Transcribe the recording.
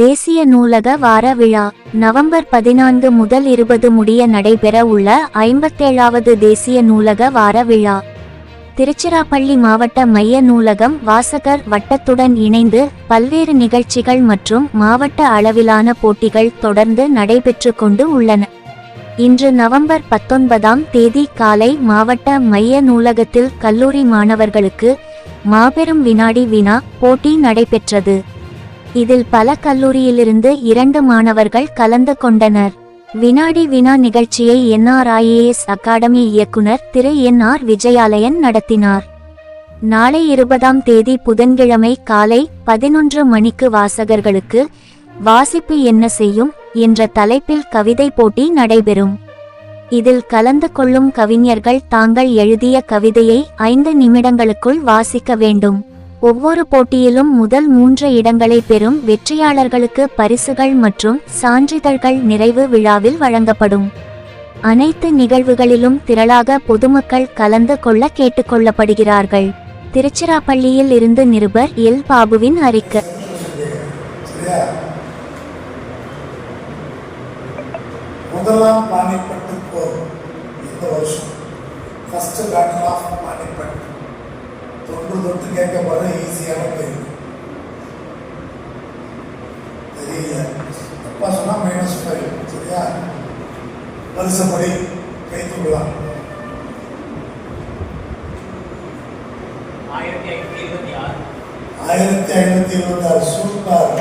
தேசிய நூலக வார விழா நவம்பர் பதினான்கு முதல் இருபது முடிய நடைபெற உள்ள ஐம்பத்தேழாவது தேசிய நூலக வார விழா. திருச்சிராப்பள்ளி மாவட்ட மைய நூலகம் வாசகர் வட்டத்துடன் இணைந்து பல்வேறு நிகழ்ச்சிகள் மற்றும் மாவட்ட அளவிலான போட்டிகள் தொடர்ந்து நடைபெற்று கொண்டு உள்ளன. இன்று நவம்பர் பத்தொன்பதாம் தேதி காலை மாவட்ட மைய நூலகத்தில் கல்லூரி மாணவர்களுக்கு மாபெரும் வினாடி வினா போட்டி நடைபெற்றது. இதில் பல கல்லூரியிலிருந்து இரண்டு மாணவர்கள் கலந்து கொண்டனர். வினாடி வினா நிகழ்ச்சியை என்ஆர்ஐஏஎஸ் அகாடமி இயக்குனர் திரு என் ஆர் விஜயாலயன் நடத்தினார். நாளை இருபதாம் தேதி புதன்கிழமை காலை பதினொன்று மணிக்கு வாசகர்களுக்கு வாசிப்பு என்ன செய்யும் என்ற தலைப்பில் கவிதை போட்டி நடைபெறும். இதில் கலந்து கொள்ளும் கவிஞர்கள் தாங்கள் எழுதிய கவிதையை ஐந்து நிமிடங்களுக்குள் வாசிக்க வேண்டும். ஒவ்வொரு போட்டியிலும் முதல் மூன்று இடங்களை பெறும் வெற்றியாளர்களுக்கு பரிசுகள் மற்றும் சான்றிதழ்கள் நிறைவு விழாவில் வழங்கப்படும். அனைத்து நிகழ்வுகளிலும் திரளாக பொதுமக்கள் கலந்து கொள்ள கேட்டுக்கொள்ளப்படுகிறார்கள் திருச்சிராப்பள்ளியில் இருந்து நிருபர் எல். பாபுவின் அறிக்கை. முதலாம் பாணிப்பட்டு போர் இந்த வருஷம். First battle of Panipat. தொட்டு கேட்கப்படுற ஈஸியான கேள்வி தெரியல. தப்பா சொன்னா மைனஸ் ஃபைவ் சரியா? வருஷப்படி கை தூக்கலாம். ஆயிரத்தி ஐநூத்தி இருபத்தி ஆறு. சூப்பர்.